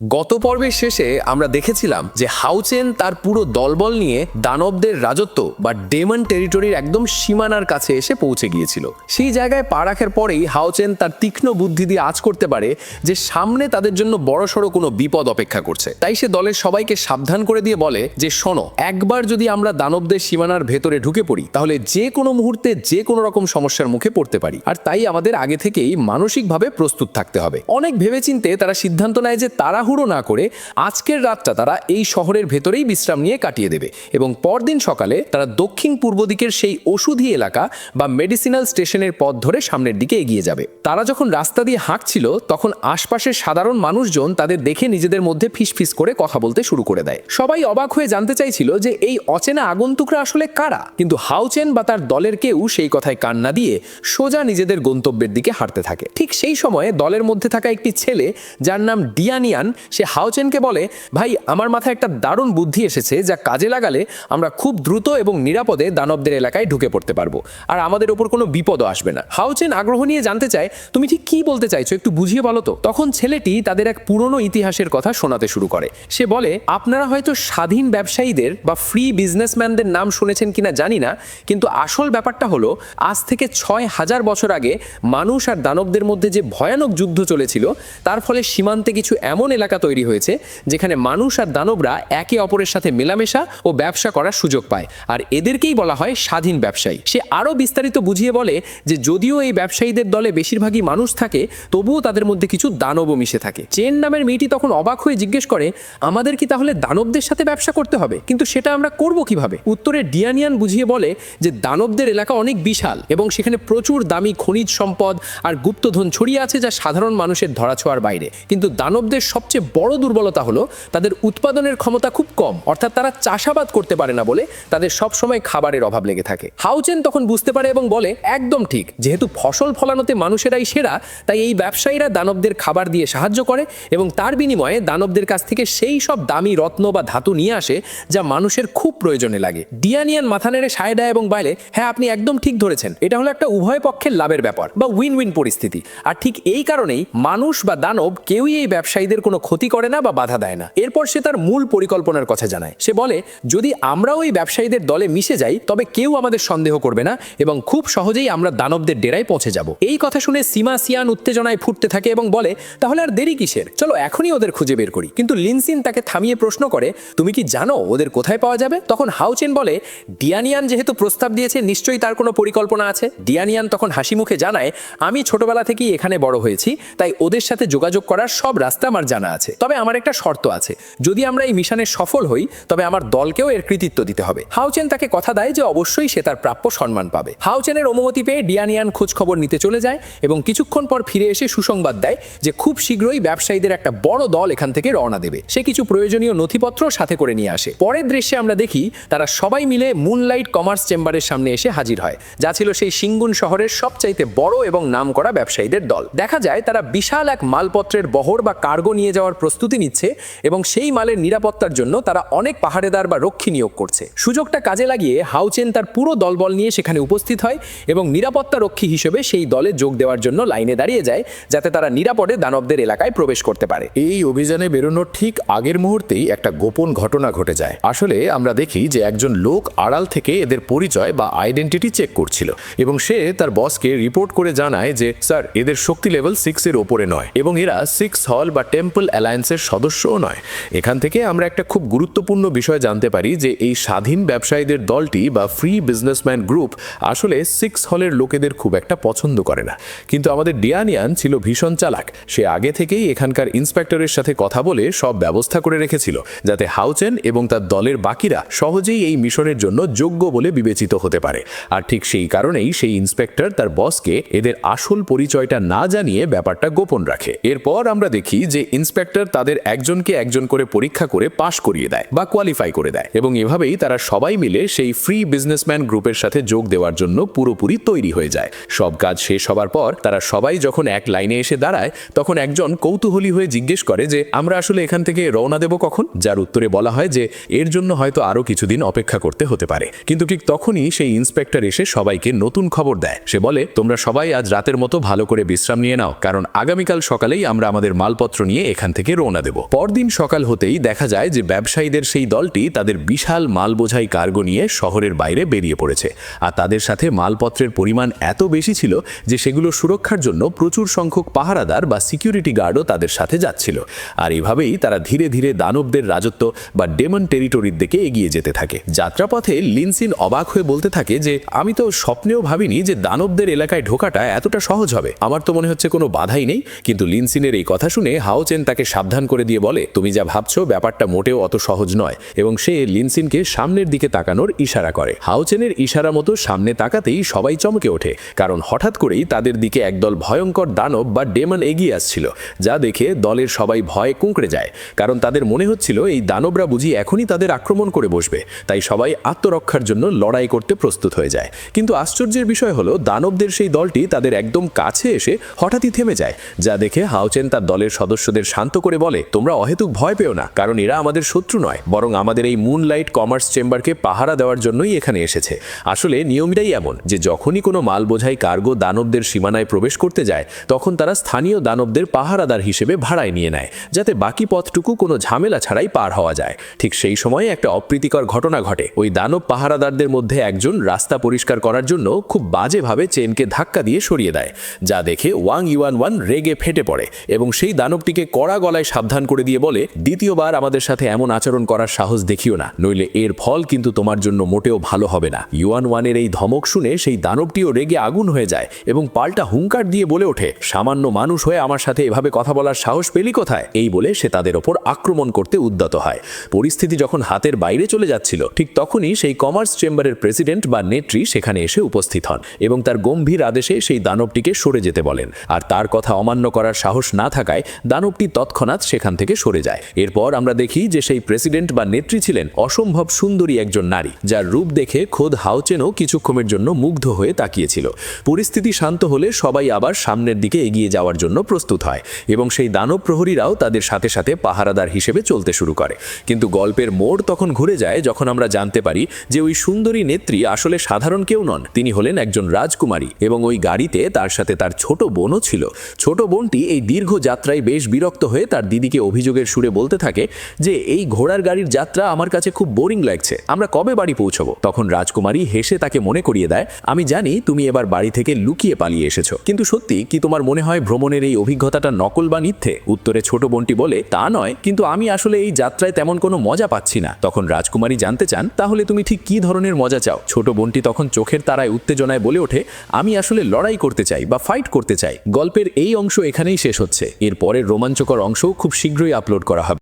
গত পর্বের শেষে আমরা দেখেছিলাম যে হাউচেন তার পুরো দলবল নিয়ে দানবদের রাজত্ব বা ডেমন টেরিটরির একদম সীমানার কাছে এসে পৌঁছে গিয়েছিল। সেই জায়গায় পা রাখার পরেই হাউচেন তার তীক্ষ্ণ বুদ্ধি দিয়ে আজ করতে পারে যে সামনে তাদের জন্য বড়সড় কোনো বিপদ অপেক্ষা করছে। তাই সে দলের সবাইকে সাবধান করে দিয়ে বলে যে, শোনো, একবার যদি আমরা দানবদের সীমানার ভেতরে ঢুকে পড়ি, তাহলে যে কোনো মুহূর্তে যে কোনো রকম সমস্যার মুখে পড়তে পারি। আর তাই আমাদের আগে থেকেই মানসিকভাবে প্রস্তুত থাকতে হবে। অনেক ভেবেচিন্তে তারা সিদ্ধান্ত নেয় যে তাড়াহুড়ো না করে আজকের রাতটা তারা এই শহরের ভেতরেই বিশ্রাম নিয়ে কাটিয়ে দেবে এবং পরদিন সকালে তারা দক্ষিণ পূর্ব দিকের সেই ওষুধি এলাকা বা মেডিসিনাল স্টেশনের পথ ধরে সামনের দিকে এগিয়ে যাবে। তারা যখন রাস্তা দিয়ে হাঁকছিল, তখন আশপাশের সাধারণ মানুষজন তাদের দেখে নিজেদের মধ্যে ফিসফিস করে কথা বলতে শুরু করে দেয়। সবাই অবাক হয়ে জানতে চাইছিল যে এই অচেনা আগন্তুকরা আসলে কারা? কিন্তু হাউচেন বা তার দলের কেউ সেই কথায় কান না দিয়ে সোজা নিজেদের গন্তব্যের দিকে হাঁটতে থাকে। ঠিক সেই সময়ে দলের মধ্যে থাকা একটি ছেলে যার নাম ডিয়ানিয়ান সে হাওচেনকে বলে, ভাই, আমার মাথায় একটা দারুণ বুদ্ধি এসেছে যা কাজে লাগালে আমরা খুব দ্রুত এবং নিরাপদে দানবদের এলাকায় ঢুকে পড়তে পারব। আর আমাদের ওপর কোনো বিপদও আসবে না। হাওচেন আগ্রহ নিয়ে জানতে চায়, তুমি ঠিক কি বলতে চাইছো একটু বুঝিয়ে বলো তো? তখন ছেলেটি তাদের এক পুরনো ইতিহাসের কথা শোনাতে শুরু করে। সে বলে, আপনারা হয়তো স্বাধীন ব্যবসায়ীদের বা ফ্রি বিজনেসম্যানদের নাম শুনেছেন কিনা জানি না, কিন্তু আসল ব্যাপারটা হলো, আজ থেকে ছয় হাজার বছর আগে মানুষ আর দানবদের মধ্যে যে ভয়ানক যুদ্ধ চলেছিল, তার ফলে সীমান্তে কিছু এমন এলাকা তৈরি হয়েছে, যেখানে মানুষ আর দানবরা একে অপরের সাথে মেলামেশা ও ব্যবসা করার সুযোগ পায়। আর এদেরকেই বলা হয় স্বাধীন ব্যবসায়ী। সে আরও বিস্তারিত বুঝিয়ে বলে যে, যদিও এই ব্যবসায়ীদের দলে বেশিরভাগই মানুষ থাকে, তবুও তাদের মধ্যে কিছু দানবও মিশে থাকে। চেন নামের মেয়েটি তখন অবাক হয়ে জিজ্ঞেস করে, আমাদের কি তাহলে দানবদের সাথে ব্যবসা করতে হবে? কিন্তু সেটা আমরা করব কীভাবে? উত্তরে ডিয়ানিয়ান বুঝিয়ে বলে যে, দানবদের এলাকা অনেক বিশাল এবং সেখানে প্রচুর দামি খনিজ সম্পদ আর গুপ্তধন ছড়িয়ে আছে যা সাধারণ মানুষের ধরাছোঁয়ার বাইরে। কিন্তু দানবদের সবচেয়ে বড় দুর্বলতা হলো তাদের উৎপাদনের ক্ষমতা খুব কম, অর্থাৎ তারা চাষাবাদ করতে পারে না বলে তাদের সবসময় খাবারের অভাব লেগে থাকে। হাউচেন তখন বুঝতে পারে এবং বলে, একদম ঠিক, যেহেতু ফসল ফলানোতে মানুষেরাই সেরা, তাই এই ব্যবসায়ীরা দানবদের খাবার দিয়ে সাহায্য করে এবং তার বিনিময়ে দানবদের কাছ থেকে সেই সব দামি রত্ন বা ধাতু নিয়ে আসে যা মানুষের খুব প্রয়োজনে লাগে। ডিয়ানিয়ান মাথা নেড়ে সায় এবং বাইলে হ্যাঁ আপনি একদম ঠিক ধরেছেন। এটা হলো একটা উভয় পক্ষের লাভের ব্যাপার বা উইন উইন পরিস্থিতি। আর ঠিক এই কারণেই মানুষ বা দানব কেউই এই ব্যবসায়ীদের কোনো ক্ষতি করে না বা বাধা দেয় না। এরপর সে তার মূল পরিকল্পনার কথা জানায়। সে বলে, যদি আমরাও এই ব্যবসায়ীদের দলে মিশে যাই, তবে কেউ আমাদের সন্দেহ করবে না এবং খুব সহজেই আমরা দানবদের ডেরায় পৌঁছে যাব। এই কথা শুনে সীমা সিয়ান উত্তেজনায় ফুটতে থাকে এবং বলে, তাহলে আর দেরি কিসের? চলো এখনই ওদের খুঁজে বের করি। কিন্তু লিনসিন তাকে থামিয়ে প্রশ্ন করে, তুমি কি জানো ওদের কোথায় পাওয়া যাবে? তখন হাউচেন বলে, ডিয়ানিয়ান যেহেতু প্রস্তাব দিয়েছে, নিশ্চয়ই তার কোনো পরিকল্পনা আছে। ডিয়ানিয়ান তখন হাসি মুখে জানায়, আমি ছোটবেলা থেকেই এখানে বড় হয়েছি, তাই ওদের সাথে যোগাযোগ করার সব রাস্তা আমার জানা আছে। তবে আমার একটা শর্ত আছে। যদি আমরা এই মিশনে সফল হই, তবে আমার দলকেও এর কৃতিত্ব দিতে হবে। হাউচেন তাকে কথা দেয় যে অবশ্যই সে তার প্রাপ্য সম্মান পাবে। হাউচেনের অনুমতি পেয়ে ডিয়ানিয়ান খোঁজ খবর নিতে চলে যায় এবং কিছুক্ষণ পর ফিরে এসে সুসংবাদ দেয় যে খুব শীঘ্রই ব্যবসায়ীদের একটা বড় দল এখান থেকে রওনা দেবে। সে কিছু প্রয়োজনীয় নথিপত্র সাথে করে নিয়ে আসে। পরের দৃশ্যে আমরা দেখি, তারা সবাই মিলে মুনলাইট কমার্স চেম্বারের সামনে এসে হাজির হয়, যা ছিল সেই সিঙ্গুন শহরের সবচাইতে বড় এবং নামকরা ব্যবসায়ীদের দল। দেখা যায়, তারা বিশাল এক মালপত্রের বহর বা কার্গো নিয়ে যাওয়ার প্রস্তুতি নিচ্ছে এবং সেই মালের নিরাপত্তার জন্য তারা অনেক পাহাড়েদার বা রক্ষী নিয়োগ করছে। সুযোগটা কাজে লাগিয়ে হাউচেন তার পুরো দলবল নিয়ে সেখানে উপস্থিত হয় এবং নিরাপত্তা রক্ষী হিসেবে সেই দলে যোগ দেওয়ার জন্য লাইনে দাঁড়িয়ে যায় যাতে তারা নিরাপদে দানবদের এলাকায় প্রবেশ করতে পারে। এই অভিযানে বেরোনোর ঠিক আগের মুহূর্তেই একটা গোপন ঘটনা ঘটে যায়। আসলে আমরা দেখি যে একজন লোক আড়াল থেকে এদের পরিচয় বা আইডেন্টিটি চেক করছিল এবং সে তার বসকে রিপোর্ট করে জানায় যে, স্যার, এদের শক্তি লেভেল সিক্স এর ওপরে নয় এবং এরা সিক্স হল বা টেম্পল অ্যালায়েন্সের সদস্যও নয়। এখান থেকে আমরা একটা খুব গুরুত্বপূর্ণ বিষয় জানতে পারি যে এই স্বাধীন ব্যবসায়ীদের দলটি বা ফ্রি বিজনেসম্যান গ্রুপ আসলে সিক্স হলের লোকেদের খুব একটা পছন্দ করে না। কিন্তু আমাদের ডিয়ানিয়ান ছিল ভীষণ চালাক। সে আগে থেকেই এখানকার ইন্সপেক্টরের সাথে কথা বলে সব ব্যবস্থা করে রেখেছিল, যাতে হাউচেন এবং তার দলের বাকিরা সহজেই এই মিশনের জন্য যোগ্য বলে বিবেচিত হতে পারে। আর ঠিক সেই কারণেই সেই ইন্সপেক্টর তার বসকে এদের আসল পরিচয়টা না জানিয়ে ব্যাপারটা গোপন রাখে। এরপর আমরা দেখি যে ইন্সপেক্টর তাদের একজনকে একজন করে পরীক্ষা করে পাশ করিয়ে দেয় বা কোয়ালিফাই করে দেয় এবং এভাবেই তারা সবাই মিলে সেই ফ্রি বিজনেসম্যান গ্রুপের সাথে যোগ দেওয়ার জন্য পুরোপুরি তৈরি হয়ে যায়। সব কাজ শেষ হবার পর তারা সবাই যখন এক লাইনে এসে দাঁড়ায়, তখন একজন কৌতূহলী হয়ে জিজ্ঞেস করে যে, আমরা আসলে এখান থেকে রওনা দেব কখন? যার উত্তরে বলা হয় যে, এর জন্য হয়তো আরও কিছুদিন অপেক্ষা করতে হতে পারে। কিন্তু ঠিক তখনই সেই ইন্সপেক্টর এসে সবাইকে নতুন খবর দেয়। সে বলে, তোমরা সবাই আজ রাতের মতো ভালো করে বিশ্রাম নিয়ে নাও, কারণ আগামীকাল সকালেই আমরা আমাদের মালপত্র নিয়ে এখান এখান থেকে রওনা দেব। পরদিন সকাল হতেই দেখা যায় যে ব্যবসায়ীদের সেই দলটি তাদের বিশাল মাল বোঝাই কার্গো নিয়ে শহরের বাইরে বেরিয়ে পড়েছে। আর তাদের সাথে মালপত্রের পরিমাণ এত বেশি ছিল যে সেগুলো সুরক্ষার জন্য প্রচুর সংখ্যক পাহারাদার বা সিকিউরিটি গার্ডও তাদের সাথে যাচ্ছিল। আর এভাবেই তারা ধীরে ধীরে দানবদের রাজত্ব বা ডেমন টেরিটরির দিকে এগিয়ে যেতে থাকে। যাত্রাপথে লিনসিন অবাক হয়ে বলতে থাকে যে, আমি তো স্বপ্নেও ভাবিনি যে দানবদের এলাকায় ঢোকাটা এতটা সহজ হবে। আমার তো মনে হচ্ছে কোনো বাধাই নেই। কিন্তু লিনসিনের এই কথা শুনে হাওচেন তাকে সাবধান করে দিয়ে বলে, তুমি যা ভাবছ, ব্যাপারটা মোটেও অত সহজ নয়। এবং সে লিনসিনকে সামনের দিকে তাকানোর ইশারা করে। হাওচেনের ইশারা মতো সামনে তাকাতেই সবাই চমকে ওঠে, কারণ হঠাৎ করেই তাদের দিকে একদল ভয়ঙ্কর দানব বা ডেমন এগিয়ে আসছিল, যা দেখে দলের সবাই ভয়ে কুঁকড়ে যায়, কারণ তাদের মনে হচ্ছিল এই দানবরা বুঝি এখনই তাদের আক্রমণ করে বসবে, তাই সবাই আত্মরক্ষার জন্য লড়াই করতে প্রস্তুত হয়ে যায়। কিন্তু আশ্চর্যের বিষয় হলো, দানবদের সেই দলটি তাদের একদম কাছে এসে হঠাৎই থেমে যায়, যা দেখে হাউচেন তার দলের সদস্যদের শান্ত করে বলে, তোমরা অহেতুক ভয় পেও না, কারণ এরা আমাদের শত্রু নয়, বরং আমাদের এই মুনলাইট কমার্স চেম্বারকে পাহারা দেওয়ার জন্যই এখানে এসেছে। আসলে নিয়মটাই এমন যে, যখনই কোনো মাল বোঝাই কার্গো দানবদের সীমানায় প্রবেশ করতে যায়, তখন তারা স্থানীয় দানবদের পাহারাদার হিসেবে ভাড়ায় নিয়ে নেয়, যাতে বাকি পথটুকু কোনো ঝামেলা ছাড়াই পার হওয়া যায়। ঠিক সেই সময় একটা অপ্রীতিকর ঘটনা ঘটে। ওই দানব পাহারাদারদের মধ্যে একজন রাস্তা পরিষ্কার করার জন্য খুব বাজেভাবে চেনকে ধাক্কা দিয়ে সরিয়ে দেয়, যা দেখে ওয়াং ইউয়ান ওয়ান রেগে ফেটে পড়ে এবং সেই দানবটিকে কড়া গলায় সাবধান করে দিয়ে বলে, দ্বিতীয়বার আমাদের সাথে এমন আচরণ করার সাহস দেখিও না, নইলে এর ফল কিন্তু তোমার জন্য মোটেও ভালো হবে না। ইউয়ান ওয়ানের এই ধমক শুনে সেই দানবটিও রেগে আগুন হয়ে যায় এবং পাল্টা হুঙ্কার দিয়ে বলে ওঠে, সামান্য মানুষ হয়ে আমার সাথে এভাবে কথা বলার সাহস পেলি কোথায়? এই বলে সে তাদের ওপর আক্রমণ করতে উদ্যত হয়। পরিস্থিতি যখন হাতের বাইরে চলে যাচ্ছিল, ঠিক তখনই সেই কমার্স চেম্বারের প্রেসিডেন্ট বা নেত্রী সেখানে এসে উপস্থিত হন এবং তার গম্ভীর আদেশে সেই দানবটিকে সরে যেতে বলেন। আর তার কথা অমান্য করার সাহস না থাকায় দানবটি তৎক্ষণাৎ সেখান থেকে সরে যায়। এরপর আমরা দেখি যে সেই প্রেসিডেন্ট বা নেত্রী ছিলেন অসম্ভব সুন্দরী একজন নারী, যার রূপ দেখে খোদ হাউচেনও কিছুক্ষণের জন্য মুগ্ধ হয়ে তাকিয়েছিল। পরিস্থিতি শান্ত হলে সবাই আবার সামনের দিকে এগিয়ে যাওয়ার জন্য প্রস্তুত হয় এবং সেই দানব প্রহরীরাও তাদের সাথে সাথে পাহারাদার হিসেবে চলতে শুরু করে। কিন্তু গল্পের মোড় তখন ঘুরে যায় যখন আমরা জানতে পারি যে ওই সুন্দরী নেত্রী আসলে সাধারণ কেউ নন, তিনি হলেন একজন রাজকুমারী এবং ওই গাড়িতে তার সাথে তার ছোট বোনও ছিল। ছোট বোনটি এই দীর্ঘ যাত্রায় বেশ বিরক্ত হয়ে তার দিদিকে অভিযোগের সুরে বলতে থাকে যে, এই ঘোড়ার গাড়ির যাত্রা আমার কাছে খুব বোরিং লাগছে। আমরা কবে বাড়ি পৌঁছবো? তখন রাজকুমারী হেসে তাকে মনে করিয়ে দেয়, আমি জানি তুমি এবার বাড়ি থেকে লুকিয়ে পালিয়ে এসেছ। কিন্তু সত্যি কি তোমার মনে হয় ভ্রমণের এই অভিজ্ঞতাটা নকল বা মিথ্যে? উত্তরে ছোট বোনটি বলে, তা নয়, কিন্তু আমি আসলে এই যাত্রায় তেমন কোনো মজা পাচ্ছি না। তখন রাজকুমারী জানতে চান, তাহলে তুমি ঠিক কি ধরনের মজা চাও? ছোট বোনটি তখন চোখের তারায় উত্তেজনায় বলে ওঠে, আমি আসলে লড়াই করতে চাই বা ফাইট করতে চাই। গল্পের এই অংশ এখানেই শেষ হচ্ছে। এর পরের রোমাঞ্চকর অংশও খুব শীঘ্রই আপলোড করা হবে।